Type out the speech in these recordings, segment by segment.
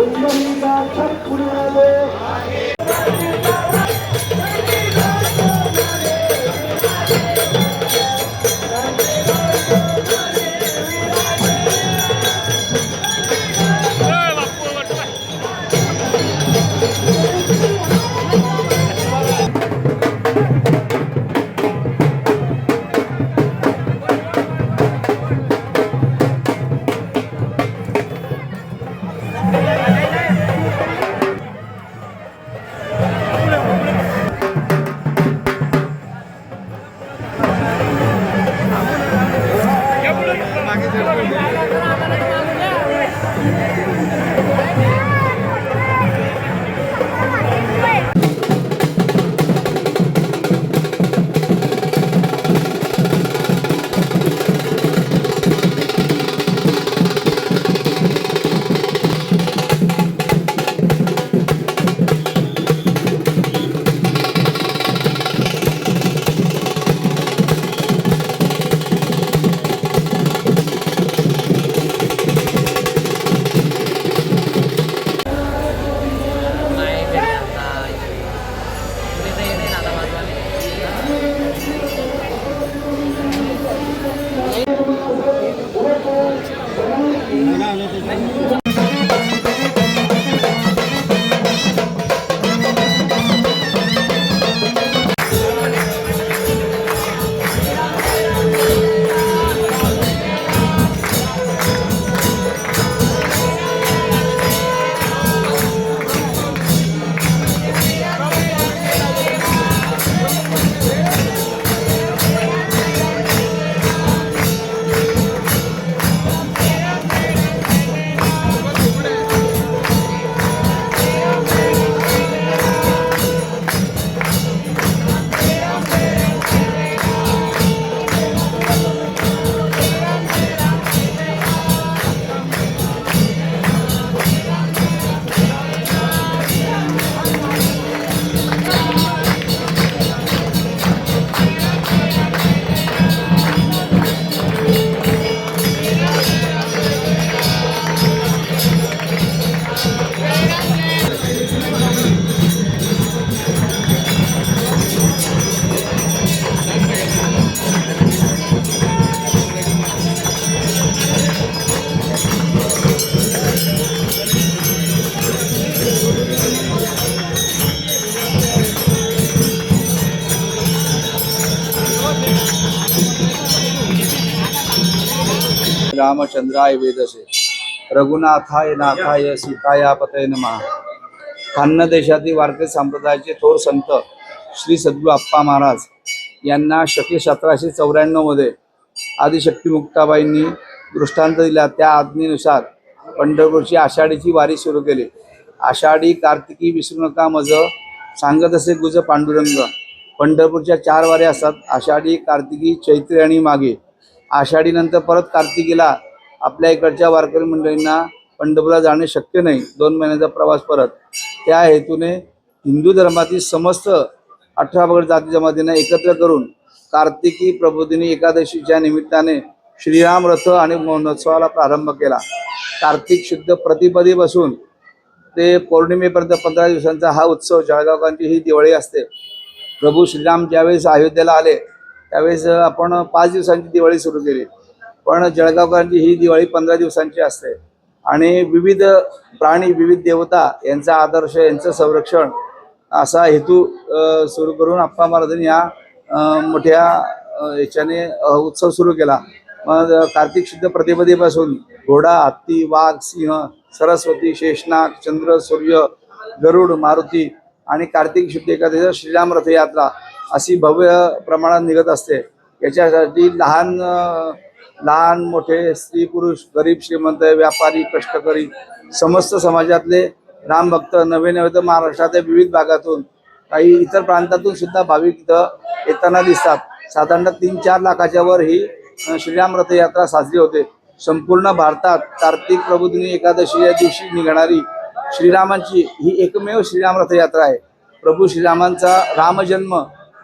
우리가 참 불행하고 रामचंद्राय वेदसे। रघुनाथाय नाथाय सीताया पतय नमः। खान्ना देशातील वारकरी संप्रदायाचे थोर संत श्री सद्गुरू आप्पा महाराज यांना शके सतराशे चौऱ्याण्णवमध्ये आदिशक्ती मुक्ताबाईंनी दृष्टांत दिला. त्या आज्ञेनुसार पंढरपूरची आषाढीची वारी सुरू केली. आषाढी कार्तिकी विसरू नका मज सांगत असे गुज पांडुरंग. पंढरपूरच्या चार वाऱ्या असतात. आषाढी कार्तिकी चैत्री आणि मागे आषाढीनंतर परत कार्तिकीला आपल्या इकडच्या वारकरी मंडळींना पंढरपूरला जाणे शक्य नाही. दोन महिन्याचा प्रवास परत. त्या हेतूने हिंदू धर्मातील समस्त अठरा पगड जाती जमातींना एकत्र करून कार्तिकी प्रबोधिनी एकादशीच्या निमित्ताने श्रीराम रथ आणि महोत्सवाला प्रारंभ केला. कार्तिक शुद्ध प्रतिपदीपासून ते पौर्णिमेपर्यंत पंधरा दिवसांचा हा उत्सव जळगावकांची ही दिवाळी असते. प्रभू श्रीराम ज्यावेळेस अयोध्येला आले त्यावेळेस आपण पाच दिवसांची दिवाळी सुरू केली. पण जळगावकरांची ही दिवाळी पंधरा दिवसांची असते. आणि विविध प्राणी विविध देवता यांचा आदर्श यांचं संरक्षण असा हेतू सुरू करून आप्पा महाराजांनी या मोठ्या याच्याने उत्सव सुरू केला. मग कार्तिक शुद्ध प्रतिपदेपासून घोडा हत्ती वाघ सिंह सरस्वती शेषनाग चंद्र सूर्य गरुड मारुती आणि कार्तिक शुद्ध एकादशी श्रीराम रथयात्रा अशी भव्य प्रमाणात निघत असते. याच्यासाठी लहान लहान मोठे स्त्री पुरुष गरीब श्रीमंत व्यापारी कष्टकरी समस्त समाजातले रामभक्त नवे नवे तर महाराष्ट्राच्या विविध भागातून काही इतर प्रांतातून सुद्धा भाविक इथं येताना दिसतात. साधारणतः तीन चार लाखाच्या वर ही श्रीराम रथयात्रा साजरी होते. संपूर्ण भारतात कार्तिक प्रबोधिनी एकादशी या दिवशी निघणारी श्रीरामांची ही एकमेव श्रीराम रथयात्रा आहे. प्रभू श्रीरामांचा रामजन्म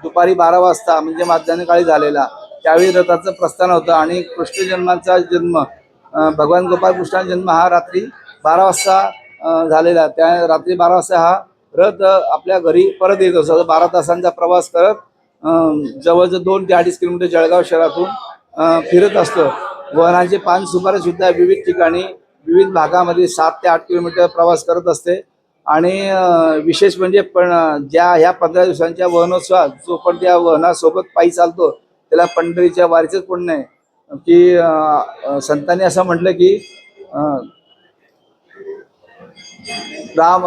दुपारी बारा वाजता म्हणजे माध्यान्ह काळी झालेला त्यावेळी रथाचं प्रस्थान होतं आणि कृष्णजन्माचा जन्म भगवान गोपाळ कृष्णाचा जन्म हा रात्री बारा वाजता झालेला. त्या रात्री बारा वाजता हा रथ आपल्या घरी परत येत असतो बारा तासांचा प्रवास करत जवळजवळ दोन ते अडीच किलोमीटर जळगाव शहरातून फिरत असतो. वनाचे पान सुपारे सुद्धा विविध ठिकाणी विविध भागामध्ये सात ते आठ किलोमीटर प्रवास करत असते. आणि विशेष म्हणजे पण ज्या ह्या पंधरा दिवसांच्या वहनोत्सवात जो पण त्या वहनासोबत पायी चालतो त्याला पंढरीच्या वारीचंच पुण्य आहे की संतांनी असं म्हटलं की राम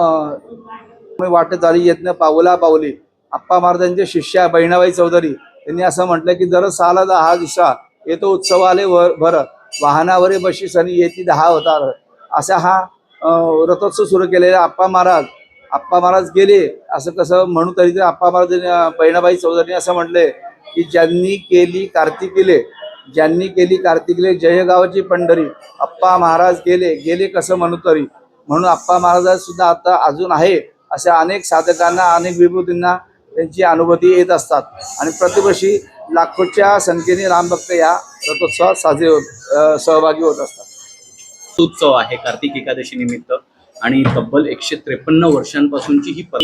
वाटत आली येतनं पावला पावली. आप्पा महाराजांचे शिष्या बहिणाबाई चौधरी त्यांनी असं म्हटलं की जर साला दहा दिवसा येतो उत्सव आले वर भर वाहनावरे बशी सनी येती दहा होता असा हा रथोत्सव सुरू केलेला आप्पा महाराज आप्पा महाराज गेले. असं कसं म्हणू तरी ते आप्पा महाराज बहिणाबाई चौधरी असं म्हटले की ज्यांनी केली कार्तिकीले ज्यांनी केली कार्तिकीले जयगावाची पंढरी. आप्पा महाराज गेले. गेले कसं म्हणू तरी. म्हणून आप्पा महाराज सुद्धा आता अजून आहे. अशा अनेक साधकांना अनेक विभूतींना त्यांची अनुभूती येत असतात. आणि प्रतिवर्षी लाखोच्या संख्येने रामभक्त या रथोत्सवात साजरे होत सहभागी होत असतात. उत्सव आहे कार्तिक एकादशी निमित्त. आणि तब्बल एकशे त्रेपन्न वर्षांपासूनची ही पर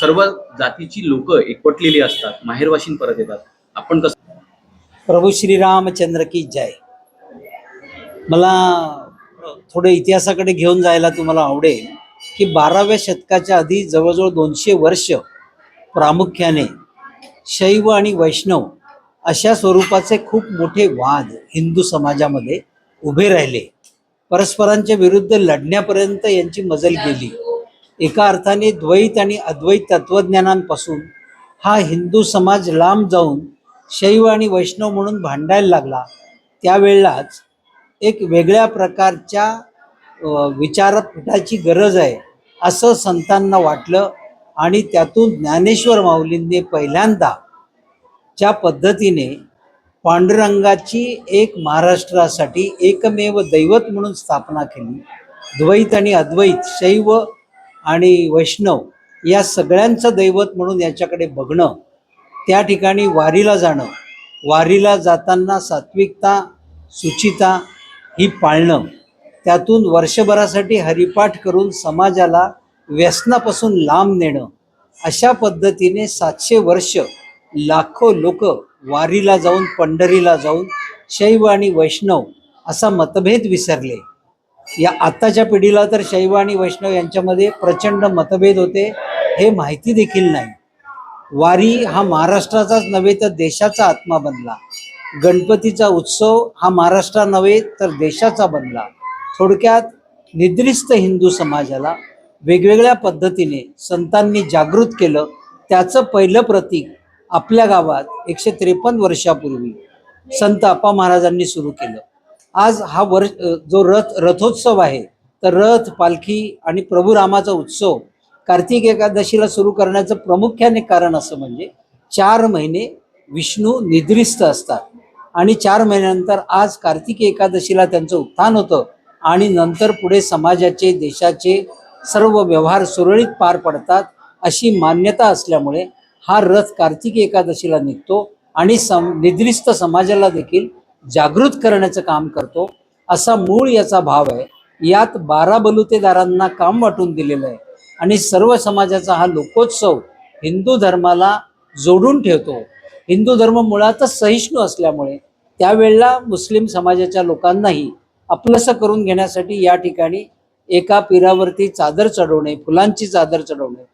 सर्व जातीची लोक एकवटलेली असतात. माहेरवाशीन परत येतात. आपण कसं प्रभू श्रीरामचंद्र की जय. मला थोडं इतिहासाकडे घेऊन जायला तुम्हाला आवडेल की बाराव्या शतकाच्या आधी जवळजवळ दोनशे वर्ष प्रामुख्याने शैव आणि वैष्णव अशा स्वरूपाचे खूप मोठे वाद हिंदू समाजामध्ये उभे राहिले. परस्परांच्या विरुद्ध लढण्यापर्यंत यांची मजल गेली. एका अर्थाने द्वैत आणि अद्वैत तत्वज्ञानांपासून हा हिंदू समाज लांब जाऊन शैव आणि वैष्णव म्हणून भांडायला लागला. त्यावेळेलाच एक वेगळ्या प्रकारच्या विचारपीठाची गरज आहे असं संतांना वाटलं आणि त्यातून ज्ञानेश्वर माऊलींनी पहिल्यांदा ज्या पद्धतीने पांडुरंगाची एक महाराष्ट्रासाठी एकमेव दैवत म्हणून स्थापना केली. द्वैत आणि अद्वैत शैव आणि वैष्णव या सगळ्यांचं दैवत म्हणून याच्याकडे बघणं त्या ठिकाणी वारीला जाणं वारीला जाताना सात्विकता सुचिता ही पाळणं त्यातून वर्षभरासाठी हरिपाठ करून समाजाला व्यसनापासून लांब नेणं अशा पद्धतीने सातशे वर्ष लाखो लोक वारीला जाऊन पंढरीला जाऊन शैव आणि वैष्णव असा मतभेद विसरले. या आत्ताच्या पिढीला तर शैव आणि वैष्णव यांच्यामध्ये प्रचंड मतभेद होते हे माहिती देखील नाही. वारी हा महाराष्ट्राचाच नव्हे तर देशाचा आत्मा बनला. गणपतीचा उत्सव हा महाराष्ट्रा नव्हे तर देशाचा बनला. थोडक्यात निद्रिस्त हिंदू समाजाला वेगवेगळ्या पद्धतीने संतांनी जागृत केलं त्याचं पहिलं प्रतीक आपल्या गावात एकशे त्रेपन्न वर्षापूर्वी संत अप्पा महाराजांनी सुरू केलं. आज हा वर्ष जो रथ रथोत्सव आहे तर रथ पालखी आणि प्रभू रामाचा उत्सव कार्तिक एकादशीला सुरू करण्याचं प्रामुख्याने कारण असं म्हणजे चार महिने विष्णू निद्रिस्त असतात आणि चार महिन्यानंतर आज कार्तिकी एकादशीला त्यांचं उत्थान होतं आणि नंतर पुढे समाजाचे देशाचे सर्व व्यवहार सुरळीत पार पडतात अशी मान्यता असल्यामुळे हा रथ कार्तिकी एकादशीला निघतो आणि सम निद्रिस्त समाजाला देखील जागृत करण्याचं काम करतो. असा मूळ याचा भाव आहे. यात बारा बलुतेदारांना काम वाटून दिलेलं आहे. आणि सर्व समाजाचा हा लोकोत्सव हिंदू धर्माला जोडून ठेवतो. हिंदू धर्म मुळातच सहिष्णू असल्यामुळे त्यावेळेला मुस्लिम समाजाच्या लोकांनाही आपलंसं करून घेण्यासाठी या ठिकाणी एका पीरावरती चादर चढवणे फुलांची चादर चढवणे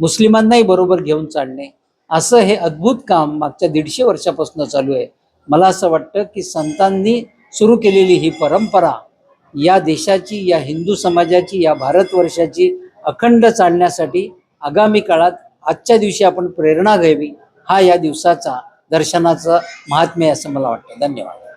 मुस्लिमांनाही बरोबर घेऊन चालणे. असं हे अद्भुत काम मागच्या दीडशे वर्षापासून चालू आहे. मला असं वाटतं की संतांनी सुरू केलेली ही परंपरा या देशाची या हिंदू समाजाची या भारतवर्षाची अखंड चालण्यासाठी आगामी काळात आजच्या दिवशी आपण प्रेरणा घ्यावी हा या दिवसाचा दर्शनाचं महात्म्य आहे असं मला वाटतं. धन्यवाद.